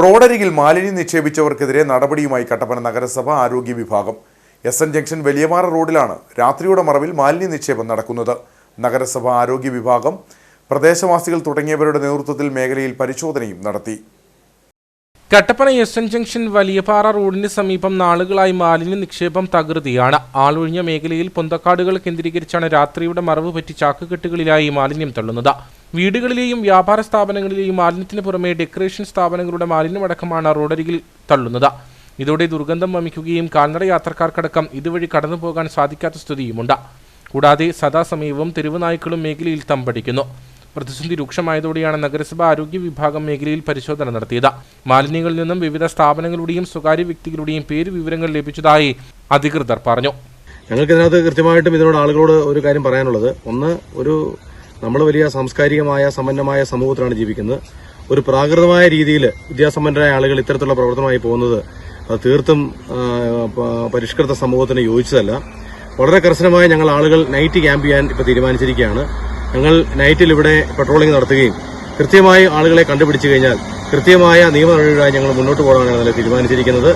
റോഡരികിൽ മാലിന്യം നിക്ഷേപിച്ചവർക്കെതിരെ നടപടിയുമായി കട്ടപ്പന നഗരസഭ ആരോഗ്യ വിഭാഗം. എസ് എൻ ജംഗ്ഷൻ വലിയമാറ റോഡിലാണ് രാത്രിയുടെ മറവിൽ മാലിന്യ നിക്ഷേപം നടക്കുന്നത്. നഗരസഭ ആരോഗ്യ വിഭാഗം പ്രദേശവാസികൾ തുടങ്ങിയവരുടെ നേതൃത്വത്തിൽ മേഖലയിൽ പരിശോധനയും നടത്തി. Kattappana S N junction Valiyapara റോഡിന് സമീപം നാളുകളായി മാലിന്യ നിക്ഷേപം തകൃതിയാണ്. ആളൊഴിഞ്ഞ മേഖലയിൽ പൊന്തക്കാടുകൾ കേന്ദ്രീകരിച്ചാണ് രാത്രിയുടെ മറവ് പറ്റി ചാക്കുകെട്ടുകളിലായി മാലിന്യം തള്ളുന്നത്. വീടുകളിലെയും വ്യാപാര സ്ഥാപനങ്ങളിലെയും മാലിന്യത്തിന് പുറമെ ഡെക്കറേഷൻ സ്ഥാപനങ്ങളുടെ മാലിന്യമടക്കമാണ് റോഡരികിൽ തള്ളുന്നത്. ഇതോടെ ദുർഗന്ധം വമിക്കുകയും കാൽനട യാത്രക്കാർക്കടക്കം ഇതുവഴി കടന്നു പോകാൻ സാധിക്കാത്ത സ്ഥിതിയുമുണ്ട്. കൂടാതെ സദാസമയവും തെരുവ് നായ്ക്കളും മേഖലയിൽ തമ്പടിക്കുന്നു. പ്രതിസന്ധി രൂക്ഷമായതോടെയാണ് നഗരസഭാ ആരോഗ്യ വിഭാഗം മേഖലയിൽ പരിശോധന നടത്തിയത്. മാലിന്യങ്ങളിൽ നിന്നും വിവിധ സ്ഥാപനങ്ങളുടെയും സ്വകാര്യ വ്യക്തികളുടെയും പേര് വിവരങ്ങൾ ലഭിച്ചതായി അധികൃതർ പറഞ്ഞു. ഞങ്ങൾക്ക് ഇതിനകത്ത് കൃത്യമായിട്ടും ഇതിനോട് ആളുകളോട് ഒരു കാര്യം പറയാനുള്ളത്. ഒന്ന് ഒരു നമ്മൾ വലിയ സാംസ്കാരികമായ സമ്പന്നമായ സമൂഹത്തിലാണ് ജീവിക്കുന്നത്. ഒരു പ്രാകൃതമായ രീതിയിൽ വിദ്യാസമ്പന്നരായ ആളുകൾ ഇത്തരത്തിലുള്ള പ്രവർത്തനമായി പോകുന്നത് അത് തീർത്തും പരിഷ്കൃത സമൂഹത്തിന് യോജിച്ചതല്ല. വളരെ കർശനമായി ഞങ്ങൾ ആളുകൾ നൈറ്റ് ക്യാമ്പ് ചെയ്യാൻ ഇപ്പോൾ തീരുമാനിച്ചിരിക്കുകയാണ്. ഞങ്ങൾ നൈറ്റിൽ ഇവിടെ പട്രോളിംഗ് നടത്തുകയും കൃത്യമായി ആളുകളെ കണ്ടുപിടിച്ചു കഴിഞ്ഞാൽ കൃത്യമായ നിയമ നടപടികളായി ഞങ്ങൾ മുന്നോട്ട് പോകാനാണ് അതിൽ തീരുമാനിച്ചിരിക്കുന്നത്.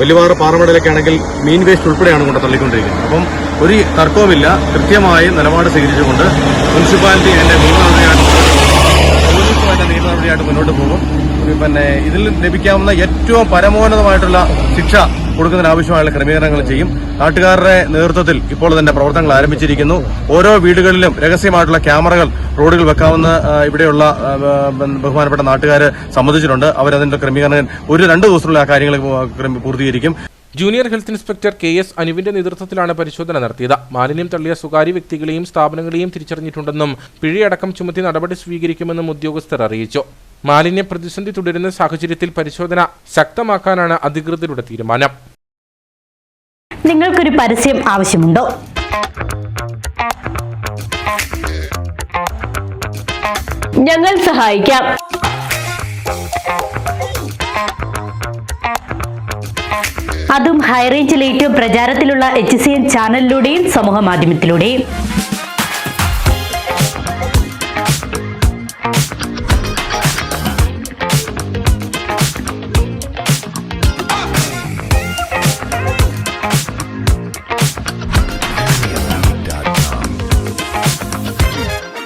വലിയവാറ് പാറമടയിലൊക്കെയാണെങ്കിൽ മീൻ വേസ്റ്റ് ഉൾപ്പെടെയാണ് കൊണ്ട് തള്ളിക്കൊണ്ടിരിക്കുന്നത്. അപ്പം ഒരു തർക്കവുമില്ല. കൃത്യമായ നിലപാട് സ്വീകരിച്ചുകൊണ്ട് മുനിസിപ്പാലിറ്റി അതിന്റെ നിയമ നടപടിയായിട്ട് നിയമ നടപടിയായിട്ട് മുന്നോട്ട് പോകും. പിന്നെ ഇതിൽ ലഭിക്കാവുന്ന ഏറ്റവും പരമോന്നതമായിട്ടുള്ള ശിക്ഷ കൊടുക്കുന്നതിന് ആവശ്യമായുള്ള ക്രമീകരണങ്ങൾ ചെയ്യും. നാട്ടുകാരുടെ നേതൃത്വത്തിൽ ഇപ്പോൾ തന്നെ പ്രവർത്തനങ്ങൾ ആരംഭിച്ചിരിക്കുന്നു. ഓരോ വീടുകളിലും രഹസ്യമായിട്ടുള്ള ക്യാമറകൾ റോഡുകൾ വെക്കാവുന്ന ഇവിടെയുള്ള ബഹുമാനപ്പെട്ട നാട്ടുകാർ സമ്മതിച്ചിട്ടുണ്ട്. അവരതിന്റെ ക്രമീകരണം ഒരു രണ്ട് ദിവസത്തിലുള്ള ആ കാര്യങ്ങൾ പൂർത്തീകരിക്കും. Junior health inspector K S അനുവിന്റെ നേതൃത്വത്തിലാണ് പരിശോധന നടത്തിയത്. മാലിന്യം തള്ളിയ സ്വകാര്യ വ്യക്തികളെയും സ്ഥാപനങ്ങളെയും തിരിച്ചറിഞ്ഞിട്ടുണ്ടെന്നും പിഴയടക്കം ചുമത്തി നടപടി സ്വീകരിക്കുമെന്നും ഉദ്യോഗസ്ഥർ അറിയിച്ചു. മാലിന്യ പ്രതിസന്ധി തുടരുന്ന സാഹചര്യത്തിൽ പരിശോധന ശക്തമാക്കാനാണ് അധികൃതരുടെ തീരുമാനം. നിങ്ങൾക്കൊരു പരസ്യം ആവശ്യമുണ്ടോ? ഞങ്ങൾ സഹായിക്കാം. അതും ഹൈറേഞ്ചിൽ പ്രചാരത്തിലുള്ള എച്ച് സി എൻ ചാനലിലൂടെയും സമൂഹ മാധ്യമത്തിലൂടെയും.